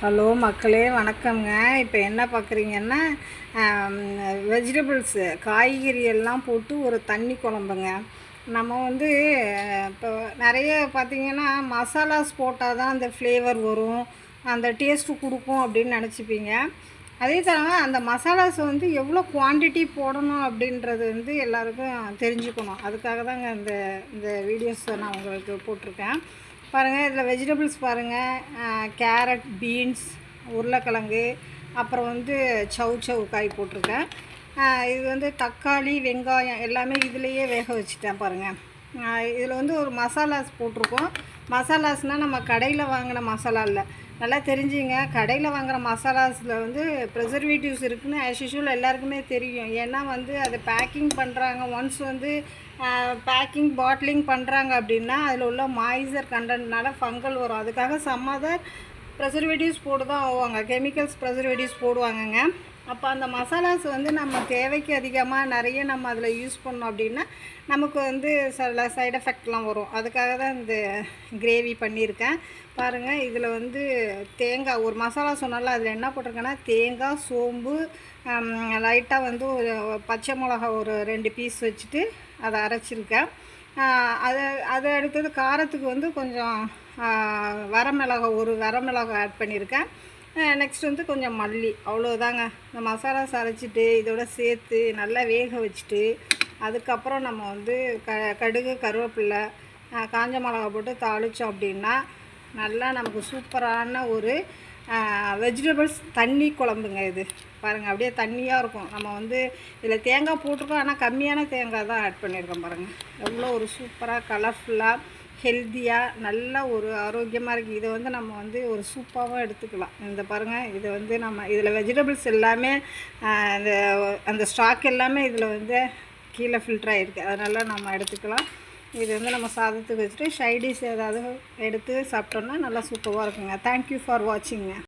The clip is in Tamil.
ஹலோ மக்களே வணக்கங்க இப்போ என்ன பார்க்குறீங்கன்னா வெஜிடபிள்ஸு காய்கறி எல்லாம் போட்டு ஒரு தண்ணி குழம்புங்க. நம்ம வந்து இப்போ நிறைய பார்த்தீங்கன்னா மசாலாஸ் போட்டால் தான் அந்த ஃப்ளேவர் வரும் அந்த டேஸ்ட்டு கொடுக்கும் அப்படின்னு நினச்சிப்பீங்க. அதே தவிர அந்த மசாலாஸ் வந்து எவ்வளோ குவான்டிட்டி போடணும் அப்படின்றது வந்து எல்லாருக்கும் தெரிஞ்சுக்கணும். அதுக்காக தாங்க இந்த இந்த வீடியோஸை நான் உங்களுக்கு போட்டிருக்கேன். பாருங்கள் இதில் வெஜிடபிள்ஸ் பாருங்கள் கேரட் பீன்ஸ் உருளைக்கிழங்கு அப்புறம் வந்து சவு சவு காய் போட்டிருக்கேன். இது வந்து தக்காளி வெங்காயம் எல்லாமே இதுலேயே வேக வச்சுட்டேன் பாருங்கள் இதில் வந்து ஒரு மசாலாஸ் போட்டிருக்கோம். மசாலாஸ்னால் நம்ம கடையில் வாங்கின மசாலா இல்லை. நல்லா தெரிஞ்சுங்க. கடையில் வாங்குகிற மசாலாஸில் வந்து ப்ரிசர்வேட்டிவ்ஸ் இருக்குன்னு ஆஸ் யூஷுவல் எல்லாருக்குமே தெரியும். ஏன்னா வந்து அதை பேக்கிங் பண்ணுறாங்க ஒன்ஸ் வந்து பேக்கிங் பாட்லிங் பண்ணுறாங்க அப்படின்னா அதில் உள்ள மாய்ஸர் கண்டென்ட்னால ஃபங்கல் வரும். அதுக்காக சம் அதர் ப்ரெசர்வேட்டிவ்ஸ் போட்டு தான் ஆவாங்க. கெமிக்கல்ஸ் ப்ரெசர்வேட்டிவ்ஸ் போடுவாங்கங்க. அப்போ அந்த மசாலாஸ் வந்து நம்ம தேவைக்கு அதிகமாக நிறைய நம்ம அதில் யூஸ் பண்ணோம் அப்படின்னா நமக்கு வந்து சில சைடு எஃபெக்ட்லாம் வரும். அதுக்காக தான் இந்த கிரேவி பண்ணியிருக்கேன். பாருங்கள் இதில் வந்து தேங்காய் ஒரு மசாலா சொன்னால அதில் என்ன போட்டிருக்கேன்னா தேங்காய் சோம்பு லைட்டாக வந்து ஒரு பச்சை மிளகா ஒரு ரெண்டு பீஸ் வச்சுட்டு அதை அரைச்சிருக்கேன். அதை அதை அடுத்தது காரத்துக்கு வந்து கொஞ்சம் வரமிளகா ஒரு வரமிளகா ஆட் பண்ணியிருக்கேன். நெக்ஸ்ட் வந்து கொஞ்சம் மல்லி. அவ்வளோதாங்க இந்த மசாலா சரைச்சிட்டு இதோட சேர்த்து நல்லா வேக வச்சுட்டு அதுக்கப்புறம் நம்ம வந்து க கடுகு கருவேப்பில்லை காஞ்ச மிளகா போட்டு தாளித்தோம் அப்படின்னா நல்லா நமக்கு சூப்பரான ஒரு வெஜிடபிள்ஸ் தண்ணி குழம்புங்க இது. பாருங்கள் அப்படியே தண்ணியாக இருக்கும். நம்ம வந்து இதில் தேங்காய் போட்டிருக்கோம் ஆனால் கம்மியான தேங்காய் தான் ஆட் பண்ணியிருக்கோம் பாருங்கள் எவ்வளோ ஒரு சூப்பராக கலர்ஃபுல்லாக ஹெல்த்தியாக நல்ல ஒரு ஆரோக்கியமாக இருக்குது இதை வந்து நம்ம வந்து ஒரு சூப்பாகவும் எடுத்துக்கலாம். இந்த பாருங்கள் இது வந்து நம்ம இதில் வெஜிடபிள்ஸ் எல்லாமே இந்த அந்த ஸ்டாக் எல்லாமே இதில் வந்து கீழே ஃபில்டர் ஆகிருக்கு அதனால் நம்ம எடுத்துக்கலாம். இது வந்து நம்ம சாதத்துக்கு வச்சுட்டு ஷைடிஸ் ஏதாவது எடுத்து சாப்பிட்டோம்னா நல்லா சூப்பராக இருக்குங்க. Thank you for வாட்சிங்க